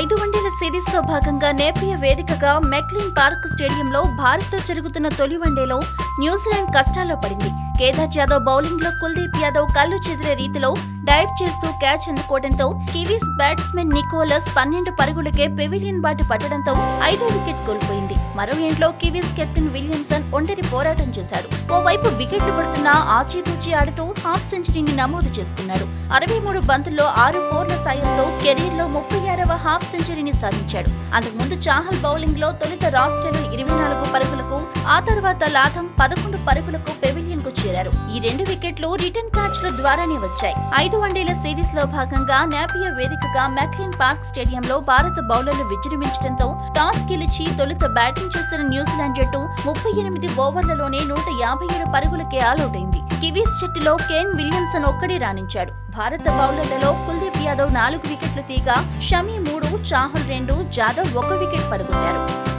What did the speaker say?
ఐదు వన్డేల సిరీస్లో భాగంగా నేపియ వేదికగా మెక్లిన్ పార్క్ స్టేడియంలో భారత్తో జరుగుతున్న తొలి వన్డేలో న్యూజిలాండ్ కష్టాల్లో పడింది. కేదార్ యాదవ్ బౌలింగ్లో కుల్దీప్ యాదవ్ కళ్ళు చెదిరే రీతిలో డైవ్ చేస్తూ క్యాచ్ అందుకోవడంతో కివీస్ బ్యాట్స్మెన్ నికోలస్ పన్నెండు పరుగులకే పెవిలియన్ బాటు పట్టడంతో ఐదో వికెట్ కోల్పోయింది. మరో ఇంట్లో కివీస్ కెప్టెన్ విలియమ్సన్ ఒంటరి పోరాటం చేశాడు. ఓవైపు వికెట్లు పడుతున్న ఆచితూచి ఆడుతూ హాఫ్ సెంచరీని నమోదు చేసుకున్నాడు. అరవై మూడు బంతుల్లో ఆరు ఫోర్ల సాయంతో కెరీర్లో ముప్పై ఆరవ హాఫ్ సెంచరీని సాధించాడు. అంతకుముందు చాహల్ బౌలింగ్లో తొలుత రాస్టెల్ ఇరవై నాలుగు పరుగులకు ఆ తర్వాత లాథం పదకొండు పరుగులకు పెవిలియన్కు చేరారు. ఈ రెండు వికెట్లు రిటర్న్ క్యాచ్ల ద్వారానే వచ్చాయి. ఐదు వన్డేల సిరీస్లో భాగంగా నాపియా వేదికగా మెక్లిన్ పార్క్ స్టేడియంలో భారత బౌలర్లు విజృంభించడంతో టాస్ గెలిచి తొలుత బ్యాటింగ్ చేస్తున్న న్యూజిలాండ్ జట్టు ముప్పై ఎనిమిది ఓవర్లలోనే నూట యాభై ఏడు పరుగులకే ఆలౌట్ అయింది. కివీస్ జట్టులో కేన్ విలియమ్సన్ ఒక్కడే రాణించాడు. భారత బౌలర్లలో కుల్దీప్ నాలుగు వికెట్లు తీగా షమీ మూడు చాహల్ రెండు జాదవ్ ఒక వికెట్ పడుకున్నారు